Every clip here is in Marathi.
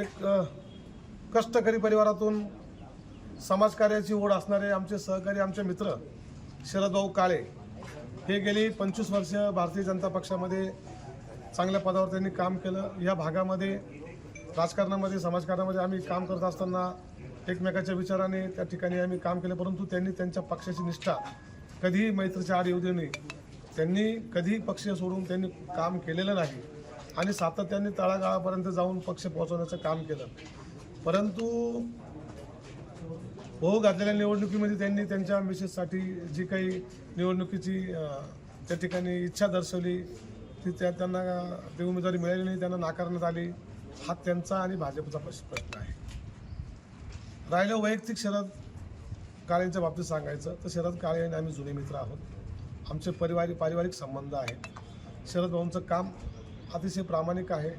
एक कष्टकरी परिवारातून समाजकार्याची ओढ असणारे आमचे सहकारी आमचे मित्र शरदभाऊ काळे हे गेली पंचवीस वर्ष भारतीय जनता पक्षामध्ये चांगल्या पदावर त्यांनी काम केलं. या भागामध्ये राजकारणामध्ये समाजकारणामध्ये आम्ही काम करत असताना एकमेकाच्या विचाराने त्या ठिकाणी आम्ही काम केलं. परंतु त्यांनी त्यांच्या पक्षाची निष्ठा कधीही मैत्रीच्या आड येऊ देऊ नये. त्यांनी कधीही पक्ष सोडून त्यांनी काम केलेलं नाही. आणि सातत्याने तळागाळापर्यंत जाऊन पक्ष पोहोचवण्याचं काम केलं. परंतु होऊ घातलेल्या निवडणुकीमध्ये त्यांनी त्यांच्या मिसेससाठी जी काही निवडणुकीची त्या ठिकाणी इच्छा दर्शवली ती त्या त्यांना ती उमेदवारी मिळाली नाही त्यांना नाकारण्यात आली. हा त्यांचा आणि भाजपचा प्रश्न आहे. राहिलं वैयक्तिक शरद काळेंच्या बाबतीत सांगायचं तर शरद काळे आणि आम्ही जुने मित्र आहोत. आमचे परिवारिक पारिवारिक संबंध आहेत. शरद भाऊंचं काम अतिशय प्रामाणिक आहे.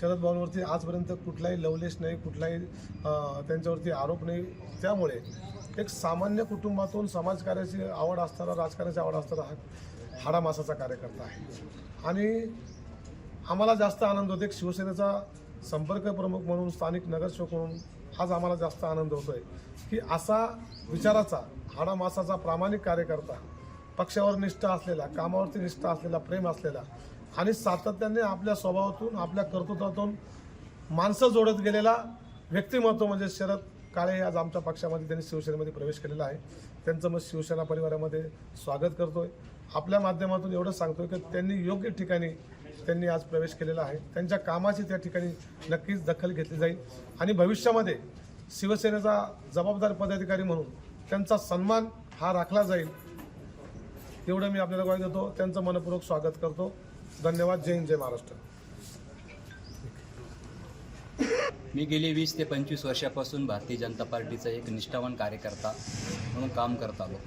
शरद भाऊंवरती आजपर्यंत कुठलाही लवलेश नाही कुठलाही त्यांच्यावरती आरोप नाही. त्यामुळे एक सामान्य कुटुंबातून समाजकार्याची आवड असणारा राजकारणाची आवड असणारा हा हाडामासाचा कार्यकर्ता आहे. आणि आम्हाला जास्त आनंद होतो एक शिवसेनेचा संपर्क प्रमुख म्हणून स्थानिक नगरसेवक म्हणून आज आम्हाला जास्त आनंद होतोय. की असा विचाराचा हाडामासाचा प्रामाणिक कार्यकर्ता पक्षावर निष्ठा असलेला कामावरती निष्ठा असलेला प्रेम असलेला आणि सातत्याने आपल्या स्वभावातून आपल्या कर्तृत्वातून माणसं जोडत गेलेला व्यक्तिमत्व म्हणजे शरद काळे आज आमच्या पक्षामध्ये त्यांनी शिवसेनेमध्ये प्रवेश केलेला आहे. त्यांचं मग शिवसेना परिवारामध्ये स्वागत करतोय. आपल्या माध्यमातून एवढं सांगतोय की त्यांनी योग्य ठिकाणी त्यांनी आज प्रवेश केलेला आहे. त्यांच्या कामाची त्या ठिकाणी नक्कीच दखल घेतली जाईल. आणि भविष्यामध्ये शिवसेनेचा जबाबदार पदाधिकारी म्हणून त्यांचा सन्मान हा राखला जाईल एवढं मी आपल्याला ग्वाही देतो. त्यांचं मनपूर्वक स्वागत करतो. धन्यवाद जय हिंद जय महाराष्ट्र. मी गेली वीस ते पंचवीस वर्षापासून भारतीय जनता पार्टीचा एक निष्ठावान कार्यकर्ता म्हणून काम करत आलो.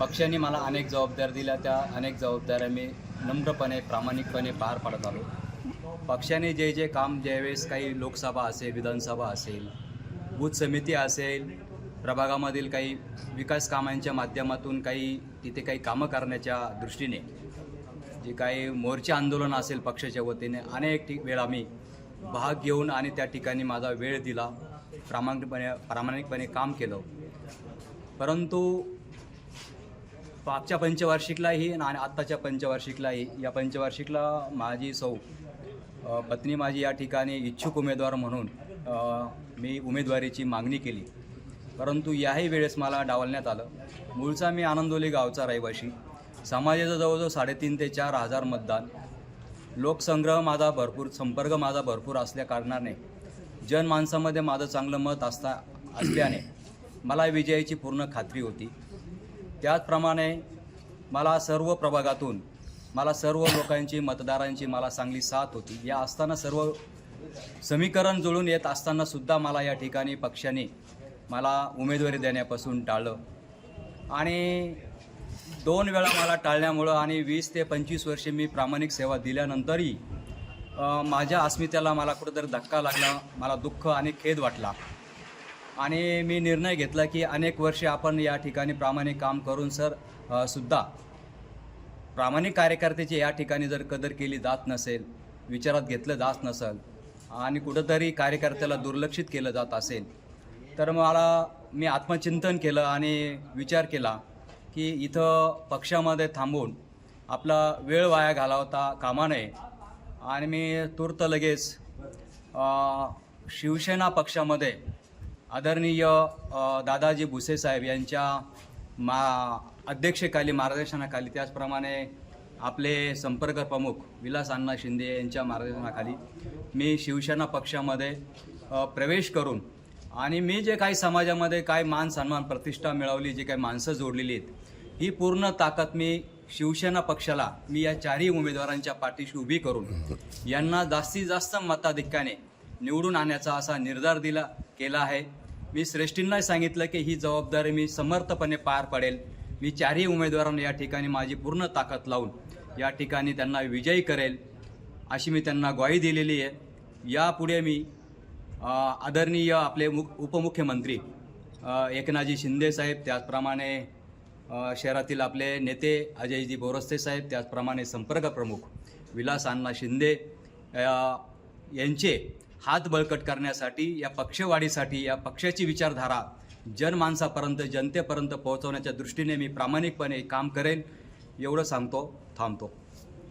पक्षाने मला अनेक जबाबदाऱ्या दिल्या. त्या अनेक जबाबदाऱ्या मी नम्रपणे प्रामाणिकपणे पार पाडत आलो. पक्षाने जे जे काम ज्यावेळेस काही लोकसभा असेल विधानसभा असेल बूथ समिती असेल प्रभागामधील काही विकास कामांच्या माध्यमातून काही तिथे काही कामं करण्याच्या दृष्टीने जे काही मोर्चे आंदोलन असेल पक्षाच्या वतीने अनेक ठिक वेळा मी भाग घेऊन आणि त्या ठिकाणी माझा वेळ दिला प्रामाणिकपणे प्रामाणिकपणे काम केलं. परंतु मागच्या पंचवार्षिकलाही आणि आत्ताच्या पंचवार्षिकलाही या पंचवार्षिकला माझी सौ पत्नी माझी या ठिकाणी इच्छुक उमेदवार म्हणून मी उमेदवारीची मागणी केली. परंतु याही वेळेस मला डावलण्यात आलं. मूळचा मी आनंदोली गावचा रहिवाशी. समाजाचं जवळजवळ साडेतीन ते चार हजार मतदान. लोकसंग्रह माझा भरपूर संपर्क माझा भरपूर असल्या कारणाने जनमानसामध्ये माझं चांगलं मत असता असल्याने मला विजयाची पूर्ण खात्री होती. त्याचप्रमाणे मला सर्व प्रभागातून मला सर्व लोकांची मतदारांची मला चांगली साथ होती. या असताना सर्व समीकरण जुळून येत असताना सुद्धा मला या ठिकाणी पक्षाने मला उमेदवारी देण्यापासून टाळलं. आणि दोन वेळा मला टाळल्यामुळं आणि वीस ते पंचवीस वर्षे मी प्रामाणिक सेवा दिल्यानंतरही माझ्या अस्मितेला मला कुठंतरी धक्का लागला मला दुःख आणि खेद वाटला. आणि मी निर्णय घेतला की अनेक वर्षे आपण या ठिकाणी प्रामाणिक काम करून सर सुद्धा प्रामाणिक कार्यकर्त्याची या ठिकाणी जर कदर केली जात नसेल विचारात घेतलं जात नसेल आणि कुठंतरी कार्यकर्त्याला दुर्लक्षित केलं जात असेल तर मला मी आत्मचिंतन केलं आणि विचार केला की इथं पक्षामध्ये थांबून आपला वेळ वाया घालवता कामा नये. आणि मी तूर्त लगेच शिवसेना पक्षामध्ये आदरणीय दादाजी भुसे साहेब यांच्या मा अध्यक्षेखाली मार्गदर्शनाखाली त्याचप्रमाणे आपले संपर्क प्रमुख विलास अण्णा शिंदे यांच्या मार्गदर्शनाखाली मी शिवसेना पक्षामध्ये प्रवेश करून आणि मी जे काही समाजामध्ये काय मान सन्मान प्रतिष्ठा मिळवली जी काही माणसं जोडलेली आहेत ही पूर्ण ताकद मी शिवसेना पक्षाला मी या चारही उमेदवारांच्या पाठीशी उभी करून यांना जास्तीत जास्त मताधिक्याने निवडून आणण्याचा असा निर्धार दिला केला आहे. मी श्रेष्ठींना सांगितलं की ही जबाबदारी मी समर्थपणे पार पडेल. मी चारही उमेदवारांना या ठिकाणी माझी पूर्ण ताकद लावून या ठिकाणी त्यांना विजयी करेल अशी मी त्यांना ग्वाही दिलेली आहे. यापुढे मी आदरणीय आपले मुख उपमुख्यमंत्री एकनाथजी शिंदे साहेब त्याचप्रमाणे शहरातील आपले नेते अजयजी बोरस्ते साहेब त्याचप्रमाणे संपर्क प्रमुख विलास अण्णा शिंदे यांचे हात बळकट करण्यासाठी या पक्षवाढीसाठी या पक्षाची विचारधारा जनमानसापर्यंत जनतेपर्यंत पोहोचवण्याच्या दृष्टीने मी प्रामाणिकपणे काम करेन एवढं सांगतो थांबतो.